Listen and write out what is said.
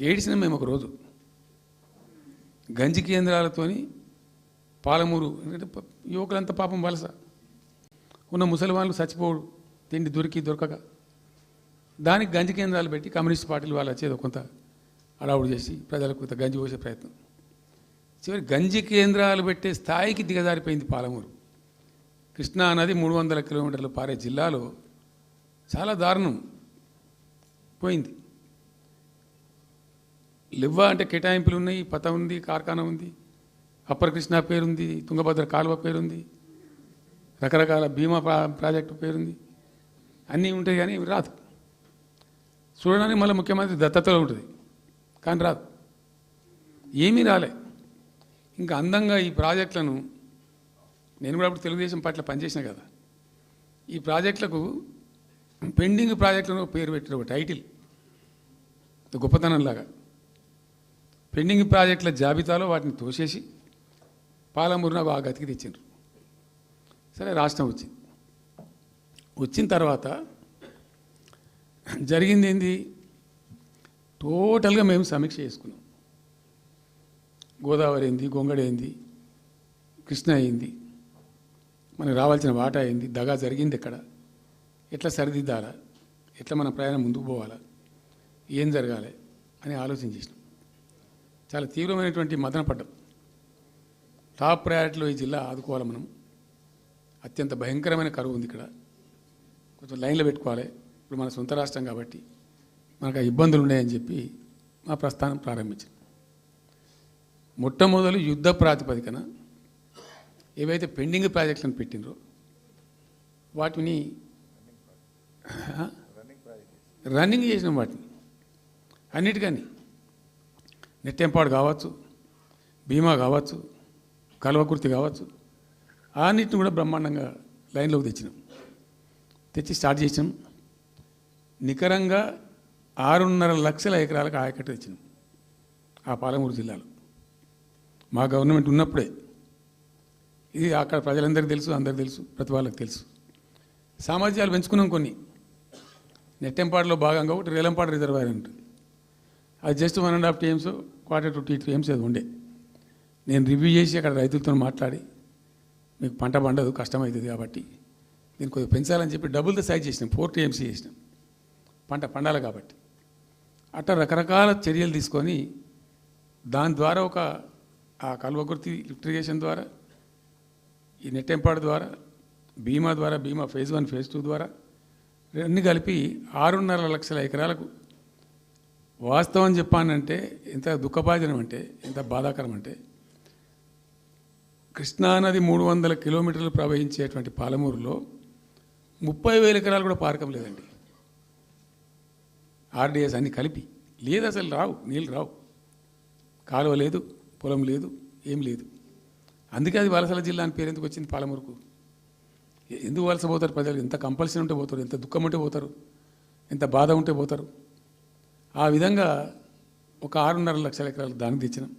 ఏడిసిన మేము ఒక రోజు. గంజి కేంద్రాలతోని పాలమూరు ఎందుకంటే యువకులంతా పాపం వలస. ఉన్న ముసలి వాళ్ళు చచ్చిపోడు తిండి దొరికి దొరకక. దానికి గంజి కేంద్రాలు పెట్టి కమ్యూనిస్ట్ పార్టీలు వాళ్ళు వచ్చేది కొంత అడావుడు చేసి ప్రజలకు కొంత గంజి పోసే ప్రయత్నం. చివరి గంజి కేంద్రాలు పెట్టే స్థాయికి దిగజారిపోయింది పాలమూరు. కృష్ణా నది మూడు వందల కిలోమీటర్లు పారే జిల్లాలో చాలా దారుణం. పోయింది. లివ్వ అంటే కేటాయింపులు ఉన్నాయి పత ఉంది కార్ఖానా ఉంది. అప్పర్ కృష్ణా పేరుంది తుంగభద్ర కాలువ పేరుంది. రకరకాల బీమా ప్రా- ప్రాజెక్టు పేరుంది. అన్నీ ఉంటాయి కానీ ఇవి రాదు. చూడడానికి మళ్ళీ ముఖ్యమంత్రి దత్తతలో ఉంటుంది కానీ రాదు. ఏమీ రాలే. ఇంకా అందంగా ఈ ప్రాజెక్టులను నేను కూడా అప్పుడు తెలుగుదేశం పట్ల పనిచేసిన కదా. ఈ ప్రాజెక్టులకు పెండింగ్ ప్రాజెక్టులను ఒక పేరు పెట్టారు ఒక టైటిల్. గొప్పతనంలాగా. పెండింగ్ ప్రాజెక్టుల జాబితాలో వాటిని తోసేసి పాలమూరున బాగా గతికి తెచ్చిండ్రు. సరే రాష్ట్రం వచ్చింది. వచ్చిన తర్వాత జరిగింది ఏంది? టోటల్గా మేము సమీక్ష చేసుకున్నాం. గోదావరి ఏంది? గొంగడ ఏంది? కృష్ణ అయింది మనకు రావాల్సిన వాట అయింది దగా జరిగింది ఎక్కడ? ఎట్లా సరిదిద్దాలా? ఎట్లా మన ప్రయాణం ముందుకు పోవాలా? ఏం జరగాలి? అని ఆలోచన చేసినాం. చాలా తీవ్రమైనటువంటి మదన పడ్డం టాప్ ప్రయారిటీలో ఈ జిల్లా ఆదుకోవాలి మనం. అత్యంత భయంకరమైన కరువు ఉంది ఇక్కడ. కొంచెం లైన్లో పెట్టుకోవాలి. ఇప్పుడు మన సొంత రాష్ట్రం కాబట్టి మనకు ఆ ఇబ్బందులు ఉన్నాయని చెప్పి మా ప్రస్థానం ప్రారంభించాం మొట్టమొదలు యుద్ధ ప్రాతిపదికన ఏవైతే పెండింగ్ ప్రాజెక్టులను పెట్టినరో వాటిని? రన్నింగ్ చేసినాం వాటిని. అన్నిటికని నెట్టెంపాడు కావచ్చు భీమా కావచ్చు కల్వకుర్తి కావచ్చు అన్నిటిని కూడా బ్రహ్మాండంగా లైన్లోకి తెచ్చినాం. తెచ్చి స్టార్ట్ చేసినాం. నికరంగా ఆరున్నర లక్షల ఎకరాలకు ఆయకట్టు తెచ్చినాం ఆ పాలమూరు జిల్లాలో. మా గవర్నమెంట్ ఉన్నప్పుడే. ఇది అక్కడ ప్రజలందరికీ తెలుసు అందరికీ తెలుసు ప్రతి వాళ్ళకి తెలుసు. సామర్థ్యాలు పెంచుకున్నాం కొన్ని. నెట్టెంపాడులో భాగంగా ఒకటి రేలంపాడు రిజర్వాయర్ ఉంటుంది. అది just one and half TMCs quarter to T TMCs అది ఉండే. నేను రివ్యూ చేసి అక్కడ రైతులతో మాట్లాడి మీకు పంట పండదు కష్టమవుతుంది కాబట్టి దీన్ని కొద్దిగా పెంచాలని చెప్పి డబుల్ ద సైజ్ చేసినాం ఫోర్ టీఎంసీ చేసినాం. పంట పండాలి కాబట్టి. అట్లా రకరకాల చర్యలు తీసుకొని దాని ద్వారా ఒక ఆ కల్వకుర్తి ఇరిగేషన్ ద్వారా ఈ నెట్టెంపాడు ద్వారా బీమా ద్వారా బీమా ఫేజ్ వన్ ఫేజ్ టూ ద్వారా అన్నీ కలిపి ఆరున్నర లక్షల ఎకరాలకు వాస్తవం చెప్పానంటే ఎంత దుఃఖభాజనం అంటే ఎంత బాధాకరం అంటే కృష్ణానది మూడు వందల కిలోమీటర్లు ప్రవహించేటువంటి పాలమూరులో ముప్పై వేల ఎకరాలు కూడా పారకం లేదండి. ఆర్డీఎస్ అన్ని కలిపి. లేదు అసలు రావు నీళ్ళు రావు. కాలువ లేదు పొలం లేదు ఏం లేదు. అందుకే అది వలసల జిల్లా అని పేరు ఎందుకు వచ్చింది పాలమూరుకు? ఎందుకు వలస పోతారు ప్రజలు? ఎంత కంపల్సరీ ఉంటే పోతారు ఎంత దుఃఖం ఉంటే పోతారు ఎంత బాధ ఉంటే పోతారు. ఆ విధంగా ఒక ఆరున్నర లక్షల ఎకరాలు దానికి తెచ్చినాం.